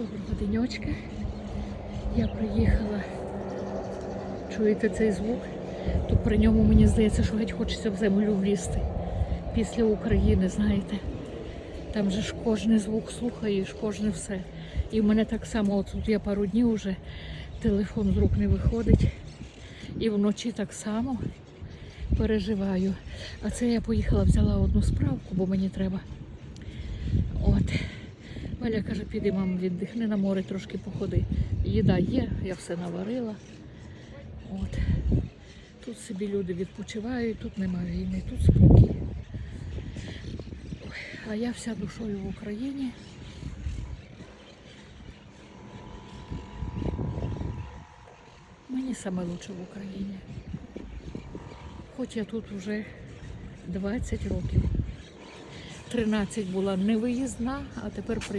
Доброго денечка. Я приїхала. Чуєте цей звук? То при ньому мені здається, що геть хочеться в землю влізти. Після України, знаєте. Там же ж кожний звук слухаєш, кожне все. І в мене так само, от тут я пару днів вже телефон з рук не виходить. І вночі так само переживаю. А це я поїхала, взяла одну справку, бо мені треба. Валя каже, піди, мам, віддихни на море, трошки походи. Їда є, я все наварила. От. Тут собі люди відпочивають, тут немає війни, тут спокій. А я вся душою в Україні. Мені саме лучше в Україні. Хоч я тут вже 20 років. 13 була невиїзна, а тепер при.